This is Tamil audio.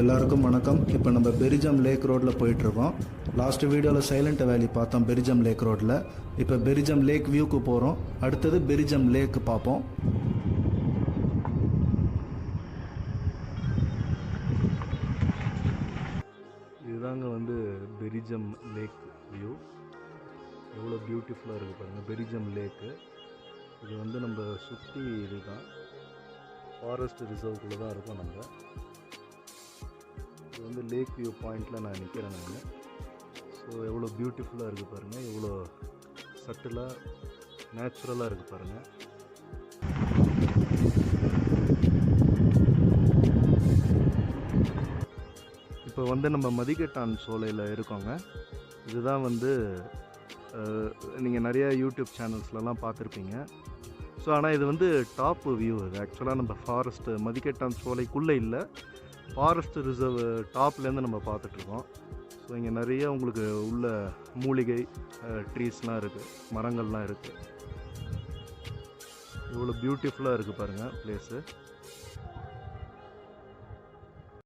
எல்லாருக்கும் வணக்கம். இப்போ நம்ம பெரிஜம் லேக் ரோட்டில் போயிட்டுருக்கோம். லாஸ்ட் வீடியோவில் சைலண்ட் வேலி பார்த்தோம் பெரிஜம் லேக் ரோட்டில் இப்போ பெரிஜம் லேக் வியூக்கு போகிறோம் அடுத்தது பெரிஜம் லேக் பார்ப்போம். இதுதாங்க வந்து பெரிஜம் லேக் வியூ எவ்வளோ பியூட்டிஃபுல்லாக இருக்குது பாருங்கள் பெரிஜம் லேக்கு இது வந்து நம்ம சுற்றி இதுதான். ஃபாரஸ்ட் ரிசர்வ்குள்ளே தான் இருக்கோம் நம்ம. இந்த லேக் வியூ பாயிண்டில் நான் நிற்கிறேன் நான். ஸோ எவ்வளோ பியூட்டிஃபுல்லாக இருக்குது பாருங்கள் எவ்வளோ சட்டிலாக நேச்சுரலாக இருக்குது பாருங்கள் இப்போ வந்து நம்ம மதிக்கட்டான் சோலையில் இருக்கோங்க. இதுதான் வந்து நீங்கள் நிறையா யூடியூப் சேனல்ஸ்லலாம் பார்த்துருப்பீங்க. ஸோ ஆனால் இது வந்து டாப் வியூ இது. ஆக்சுவலாக நம்ம ஃபாரஸ்ட்டு மதிக்கட்டான் சோலைக்குள்ளே இல்லை. ஃபாரஸ்ட் ரிசர்வ் டாப்லேருந்து நம்ம பார்த்துட்ருக்கோம். ஸோ இங்கே நிறைய உங்களுக்கு உள்ள மூலிகை ட்ரீஸ்லாம் இருக்குது மரங்கள்லாம் இருக்குது இவ்வளோ பியூட்டிஃபுல்லாக இருக்குது பாருங்கள் ப்ளேஸு